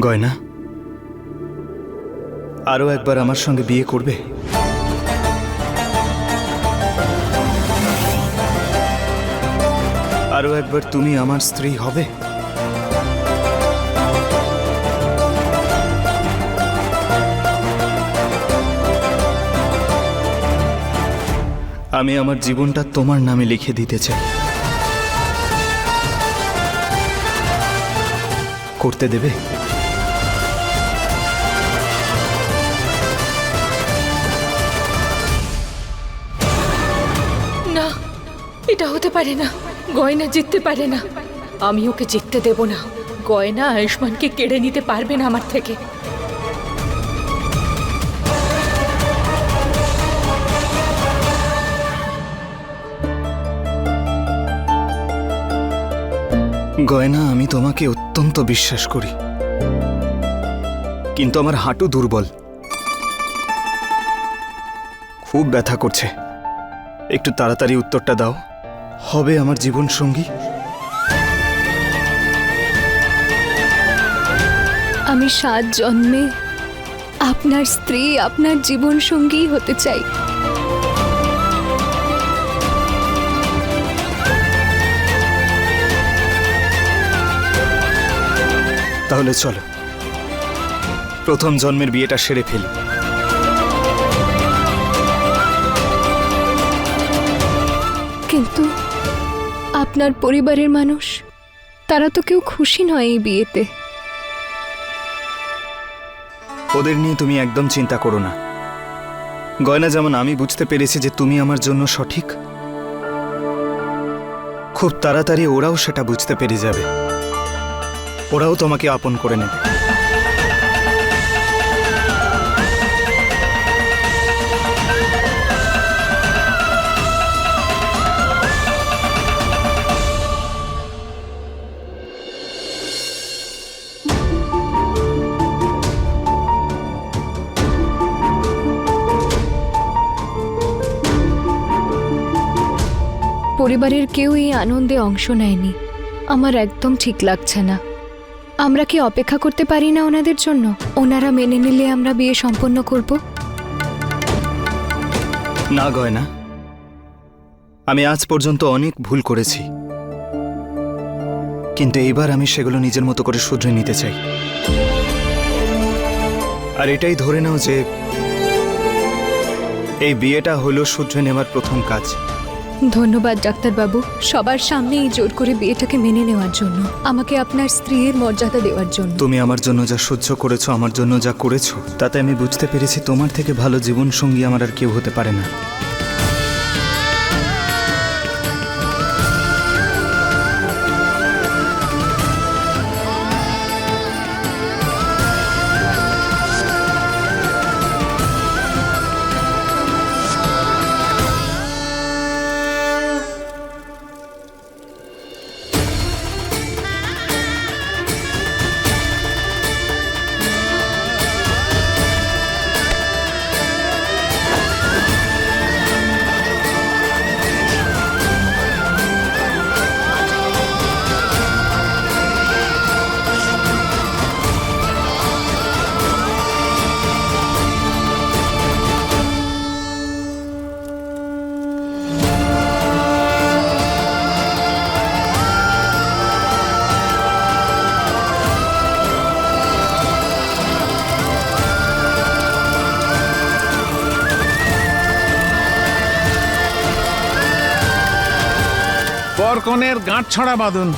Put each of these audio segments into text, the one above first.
গয়না? আরও একবার আমার সঙ্গে বিয়ে করবে? আরও একবার তুমি আমার স্ত্রী হবে? আমি আমার জীবনটা তোমার নামে লিখে দিতে চাই। করতে দেবে? এটা হতে পারে না। গয়না জিততে পারে না। আমি ওকে জিততে দেব না। গয়না আয়ুষ্মানকে কেড়ে নিতে পারবে না আমার থেকে। গয়না, আমি তোমাকে অত্যন্ত বিশ্বাস করি। কিন্তু আমার হাঁটু দুর্বল। খুব ব্যথা করছে। একটু তাড়াতাড়ি উত্তরটা দাও। হবে আমার জীবন সঙ্গী? আমি সাত জন্মে আপনার স্ত্রী আপনার জীবন সঙ্গী হতে চাই। তাহলে চলো। প্রথম জন্মের বিয়েটা সেরে ফেলি। কিন্তু আপনার পরিবারের মানুষ, তারা তো কেউ খুশি নয় এই বিয়েতে। ওদের নিয়ে তুমি একদম চিন্তা করো না। গয়না যেমন আমি বুঝতে পেরেছি যে তুমি আমার জন্য সঠিক, খুব তাড়াতাড়ি ওরাও সেটা বুঝতে পেরে যাবে। ওরাও তোমাকে আপন করে নেবে। পরিবারের কেউ এই আনন্দে অংশ নেয়নি। আমার একদম ঠিক লাগছে না। আমরা কি অপেক্ষা করতে পারি না ওনাদের জন্য? ওনারা মেনে নিলে আমরা বিয়ে সম্পন্ন করব? না, গয়না। আমি আজ পর্যন্ত অনেক ভুল করেছি। কিন্তু এইবার আমি সেগুলো নিজের মতো করে শুধরে নিতে চাই। আর এটাই ধরে নাও যে, এই বিয়েটা হলো শুধরে নেওয়ার প্রথম কাজ। ধন্যবাদ, ডাক্তারবাবু। সবার সামনে এই জোর করে বিয়েটাকে মেনে নেওয়ার জন্য। আমাকে আপনার স্ত্রীর মর্যাদা দেওয়ার জন্য। তুমি আমার জন্য যা সহ্য করেছ, আমার জন্য যা করেছ, তাতে আমি বুঝতে পেরেছি তোমার থেকে ভালো জীবন সঙ্গী আমার আর কেউ হতে পারে না। বরকনের গাঁট ছড়া বাঁধুন।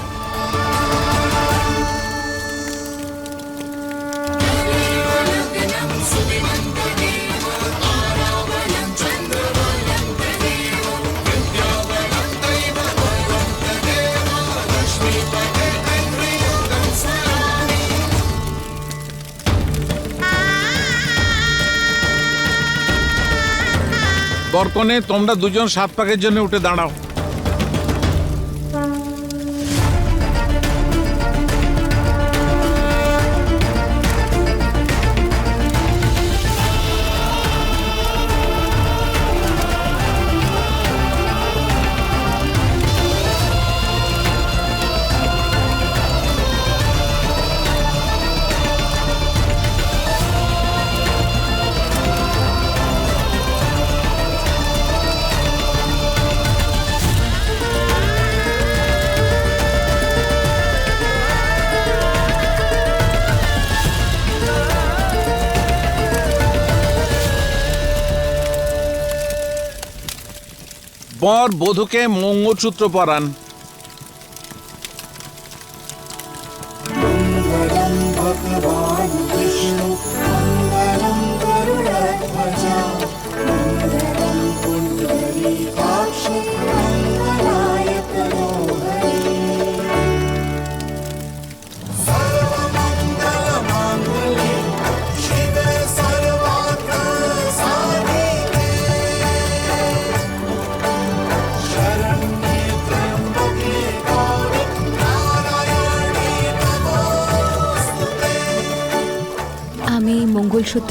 বরকনে তোমরা দুজন সাত পাকের জন্য উঠে দাঁড়াও। বর বধূকে মঙ্গলসূত্র পরান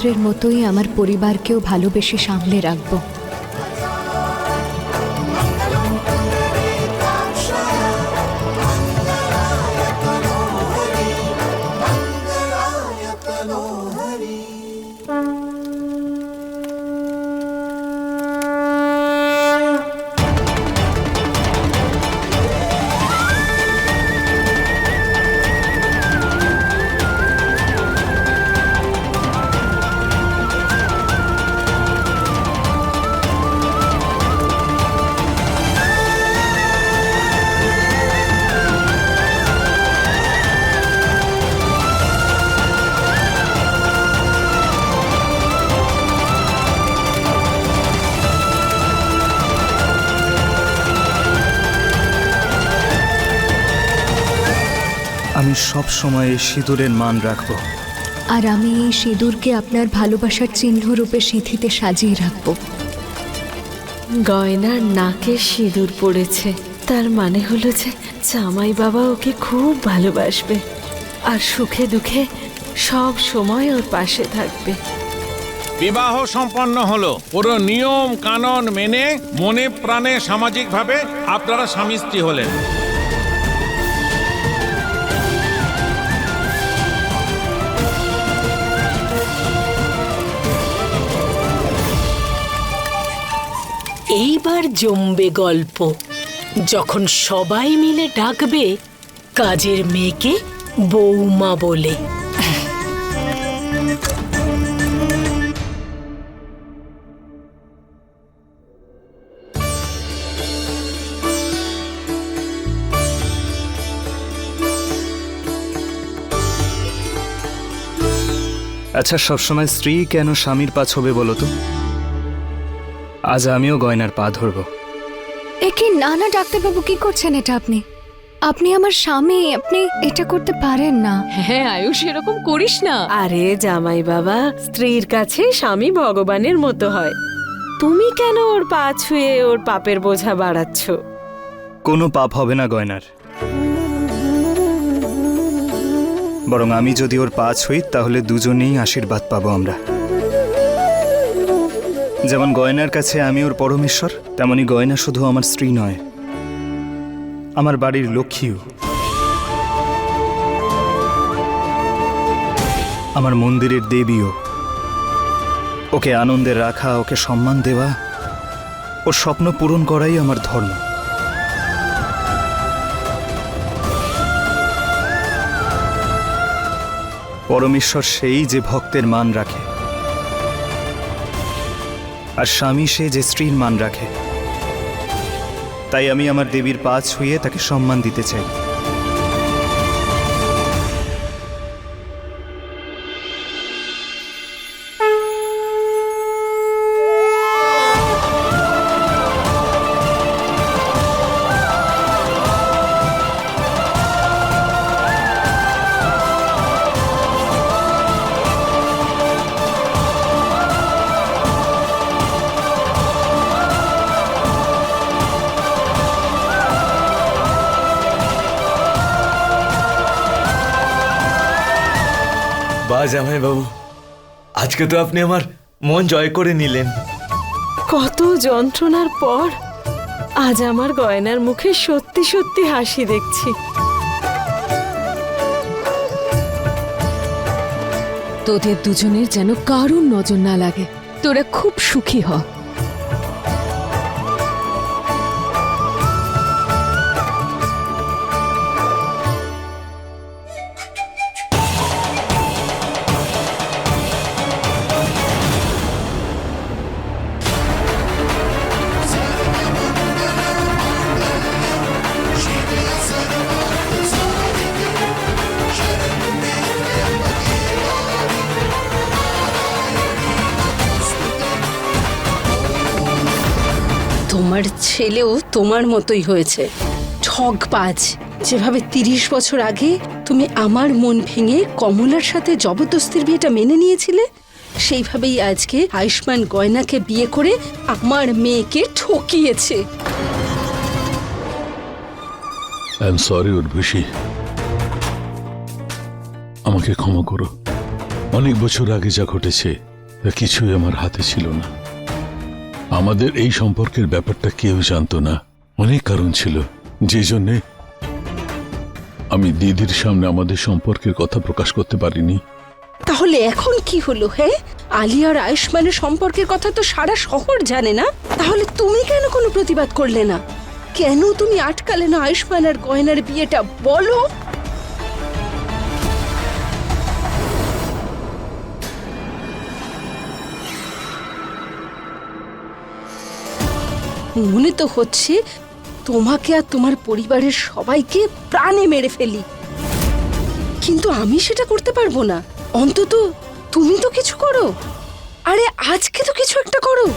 মঙ্গলসূত্রের মতোই আমার পরিবারকেও ভালোবেসে সামলে রাখব। আমি সব সময় সিঁদুরের মান রাখব। আর আমি এই সিঁদুরকে আপনার ভালোবাসার চিহ্ন রূপে সিঁথিতে সাজিয়ে রাখব। গয়নার নাকে সিঁদুর পড়েছে। তার মানে হলো যে জামাই বাবা ওকে খুব ভালোবাসবে। আর সুখে দুঃখে সব সময় ওর পাশে থাকবে। বিবাহ সম্পন্ন হলো। পুরো নিয়ম কানন মেনে মনে প্রাণে সামাজিকভাবে আপনারা স্বামী স্ত্রী হলেন। এইবার জমবে গল্প। যখন সবাই মিলে ডাকবে, কাজের মেয়েকে বৌমা বলে। আচ্ছা সবসময় স্ত্রী কেন স্বামীর পা ছবে বলো তো? আজ আমিও গয়নার পা ধরবো। একে না না ডাক্তারবাবু কি করছেন এটা আপনি? আপনি আমার স্বামী আপনি এটা করতে পারেন না। হ্যাঁ আয়ুষ এরকম করিস না। আরে জামাই বাবা স্ত্রীর কাছে স্বামী ভগবানের মতো হয়। তুমি কেন ওর পা ছুঁয়ে ওর পাপের বোঝা বাড়াচ্ছ? কোনো পাপ হবে না গয়নার। বরং আমি যদি ওর পা ছুঁই তাহলে দুজনেই আশীর্বাদ পাবো আমরা। যেমন গয়নার কাছে আমি ওর পরমেশ্বর, তেমনি গয়না শুধু আমার স্ত্রী নয়, আমার বাড়ির লক্ষ্মীও। আমার মন্দিরের দেবীও। ওকে আনন্দে রাখা, ওকে সম্মান দেওয়া, ওর স্বপ্ন পূরণ করাই আমার ধর্ম। পরমেশ্বর সেই যে ভক্তের মান রাখে। আর স্বামী সে যে স্ত্রীর মান রাখে। তাই আমি আমার দেবীর পা ছুঁয়ে তাকে সম্মান দিতে চাই। বা জামাই বাবু আজকে তো আপনি আমার মন জয় করে নিলেন। কত যন্ত্রণার পর আজ আমার গয়নার মুখে সত্যি সত্যি হাসি দেখছি। তোদের দুজনের যেন কারুর নজর না লাগে। তোরা খুব সুখী হ। ছেলেও তোমার মতোই হয়েছে। ঠগবাজ, যেভাবে তিরিশ বছর আগে তুমি আমার মন ভেঙে কমলার সাথে জবরদস্তির বিয়েটা মেনে নিয়েছিলে, সেইভাবেই আজকে আয়ুষ্মান গয়নাকে বিয়ে করে আমার মেয়েকে ঠকিয়েছে। সরি উর্বশী। আমাকে ক্ষমা করো। অনেক বছর আগে যা ঘটেছে, তা কিছুই আমার হাতে ছিল না। আমাদের এই সম্পর্কের ব্যাপারটা কেউ জানতো না। অনেক কারণ ছিল। যে জন্যে আমি দিদির সামনে আমাদের সম্পর্কের কথা প্রকাশ করতে পারিনি। তাহলে এখন কি হলো হ্যাঁ আলিয়া আর আয়ুষ্মানের সম্পর্কের কথা তো সারা শহর জানে না। তাহলে তুমি কেন কোনো প্রতিবাদ করলে না? কেন তুমি আটকালে না আয়ুষ্মান আর গয়নার বিয়েটা? বলো। মনে তো হচ্ছে তোমাকে আর তোমার পরিবারের সবাইকে প্রাণে মেরে ফেলি। কিন্তু আমি সেটা করতে পারব না। অন্তত তুমি তো কিছু করো। আরে আজকে তো কিছু একটা করো।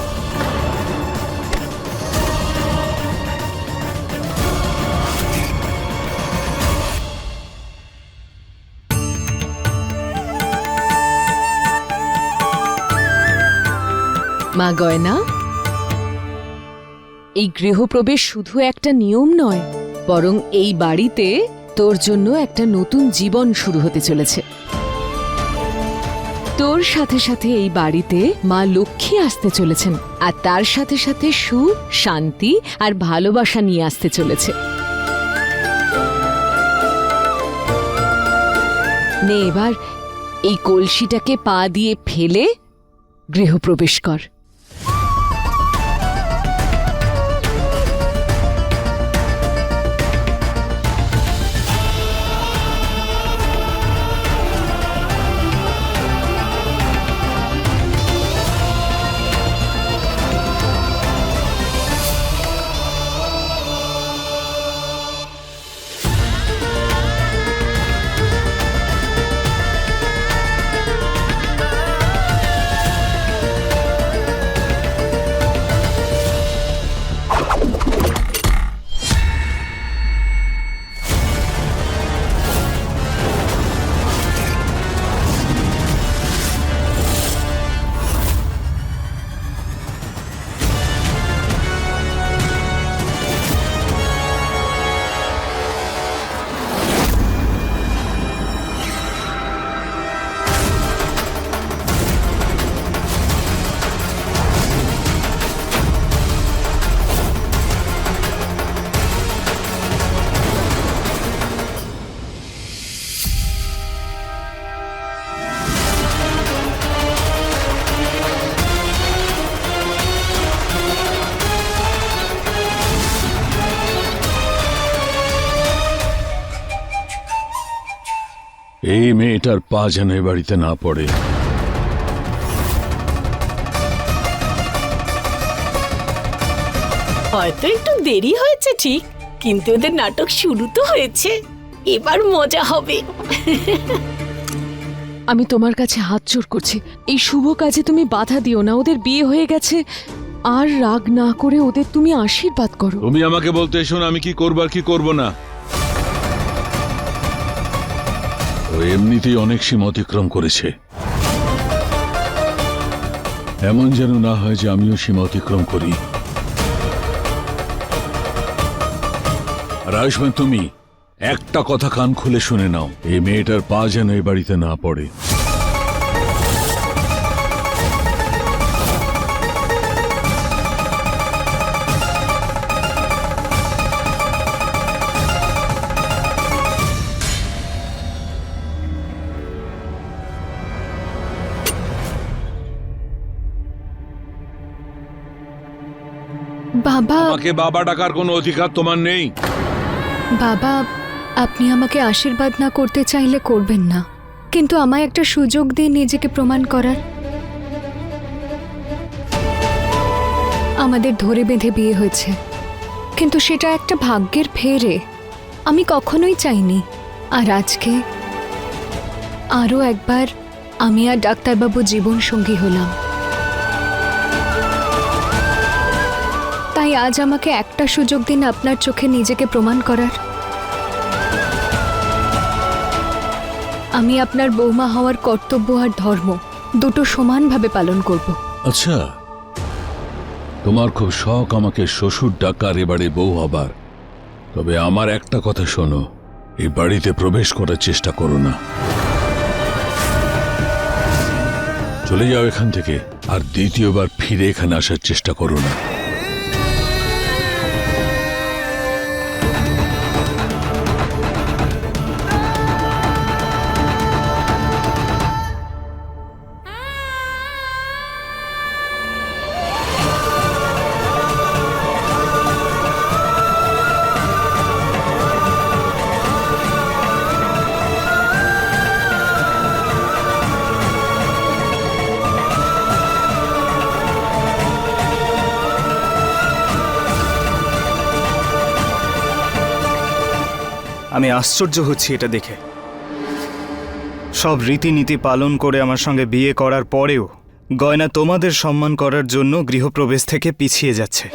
মা গয়না এই গৃহপ্রবেশ শুধু একটা নিয়ম নয়, বরং এই বাড়িতে তোর জন্য একটা নতুন জীবন শুরু হতে চলেছে। তোর সাথে সাথে এই বাড়িতে মা লক্ষ্মী আসতে চলেছেন, আর তার সাথে সাথে সুখ, শান্তি আর ভালোবাসা নিয়ে আসতে চলেছে। নে এবার এই কলসিটাকে পা দিয়ে ফেলে গৃহপ্রবেশ কর। মেয়েটার পা যেন এ বাড়িতে না পড়ে। হয়তো একটু দেরি হয়েছে ঠিক কিন্তু ওদের নাটক শুরু তো হয়েছে। এবার মজা হবে। আমি তোমার কাছে হাত জোর করছি। এই শুভ কাজে তুমি বাধা দিও না ওদের বিয়ে হয়ে গেছে। আর রাগ না করে ওদের তুমি আশীর্বাদ করো। তুমি আমাকে বলতে এসো না আমি কি করব আর কি করব না। ও এমনিতেই অনেক সীমা অতিক্রম করেছে। এমন যেন না হয় যে আমিও সীমা অতিক্রম করি। আর আয়ুষ্মান, তুমি একটা কথা কান খুলে শুনে নাও। এই মেয়েটার পা যেন এই বাড়িতে না পড়ে। বাবা আমাকে বাবা ডাকার কোনো অধিকার তোমার নেই। বাবা আপনি আমাকে আশীর্বাদ না করতে চাইলে করবেন না। কিন্তু আমায় একটা সুযোগ দিন নিজেকে প্রমাণ করার। আমাদের ধরে বেঁধে বিয়ে হয়েছে। কিন্তু সেটা একটা ভাগ্যের ফেরে। আমি কখনোই চাইনি। আর আজকে আরও একবার আমি আর ডাক্তারবাবু জীবন সঙ্গী হলাম। আজ আমাকে একটা সুযোগ দিন আপনার চোখে নিজেকে প্রমাণ করার। আমি আপনার বৌমা হওয়ার কর্তব্য আর ধর্ম দুটো সমানভাবে পালন করব। আচ্ছা তোমার খুব শখ আমাকে শ্বশুর ডাকার এবারে বউ হবার। তবে আমার একটা কথা শোনো, এই বাড়িতে প্রবেশ করার চেষ্টা করো না। চলে যাও এখান থেকে, আর দ্বিতীয়বার ফিরে এখানে আসার চেষ্টা করো না। আমি আশ্চর্য হচ্ছি এটা দেখে। সব রীতিনীতি পালন করে আমার সঙ্গে বিয়ে করার পরেও গয়না তোমাদের সম্মান করার জন্য গৃহপ্রবেশ থেকে পিছিয়ে যাচ্ছে।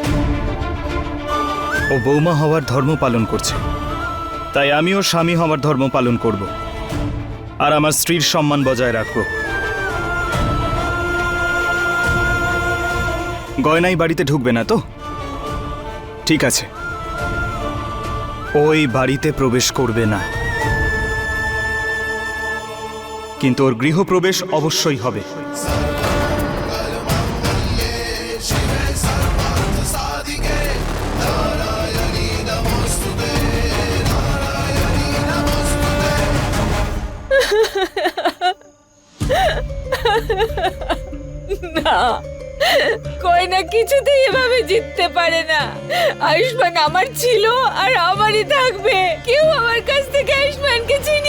ও বৌমা হওয়ার ধর্ম পালন করছে। তাই আমিও স্বামী হওয়ার ধর্ম পালন করব। আর আমার স্ত্রীর সম্মান বজায় রাখব। গয়নাই বাড়িতে ঢুকবে না তো? ঠিক আছে। ওই বাড়িতে প্রবেশ করবে না। কিন্তু ওর গৃহপ্রবেশ অবশ্যই হবে। না। গয়না কিছুতেই এভাবে জিততে পারে না। আয়ুষ্মান আমার ছিল আর আমারই থাকবে। কেউ আমার কাছ থেকে আয়ুষ্মানকে ছিনিয়ে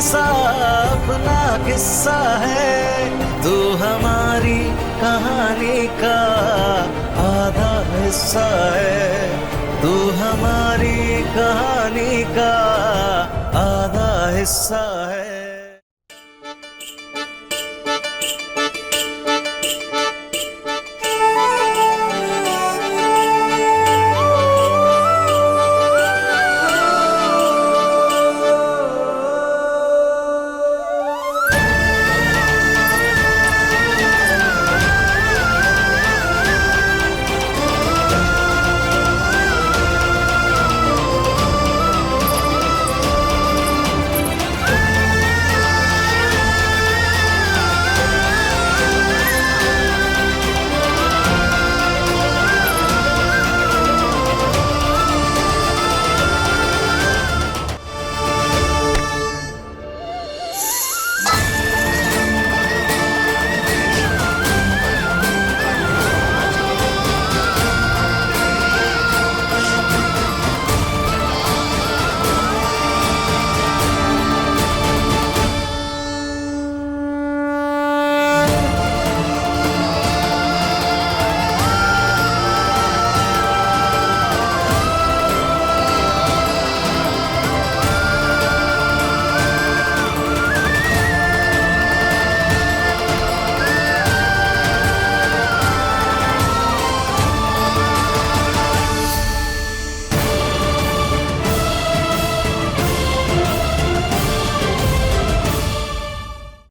सा अपना किस्सा है, तू हमारी कहानी का आधा हिस्सा है। तू हमारी कहानी का आधा हिस्सा है।